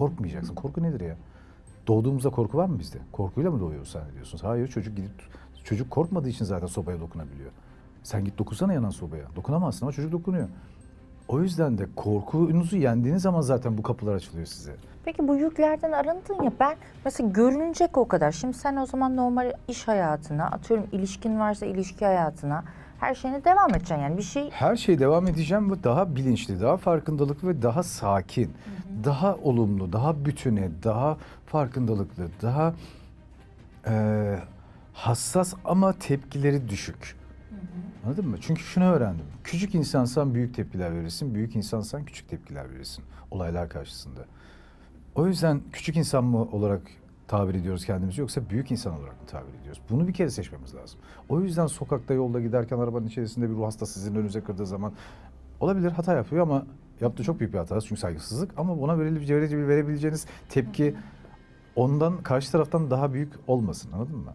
Korkmayacaksın. Korku nedir ya? Doğduğumuzda korku var mı bizde? Korkuyla mı doğuyoruz zannediyorsunuz? Hayır çocuk gidip çocuk korkmadığı için zaten sobaya dokunabiliyor. Sen git dokunsana yanan sobaya. Dokunamazsın ama çocuk dokunuyor. O yüzden de korkunuzu yendiğiniz zaman zaten bu kapılar açılıyor size. Peki bu yüklerden arındın ya ben mesela görünecek o kadar. Şimdi sen o zaman normal iş hayatına atıyorum ilişkin varsa ilişki hayatına her şeyine devam edeceksin yani bir şey Her şey devam edeceğim ve daha bilinçli, daha farkındalıklı ve daha sakin, daha olumlu, daha bütüne, daha farkındalıklı, daha eee, hassas ama tepkileri düşük. Anladın mı? Çünkü şunu öğrendim. Küçük insansan büyük tepkiler verirsin, büyük insansan küçük tepkiler verirsin olaylar karşısında. O yüzden küçük insan mı olarak tabir ediyoruz kendimizi yoksa büyük insan olarak mı tabir ediyoruz? Bunu bir kere seçmemiz lazım. O yüzden sokakta yolda giderken arabanın içerisinde bir ruh hastası sizin önünüze kırdığı zaman olabilir hata yapıyor ama yaptığı çok büyük bir hata çünkü saygısızlık ama ona verebileceğiniz tepki ondan karşı taraftan daha büyük olmasın anladın mı?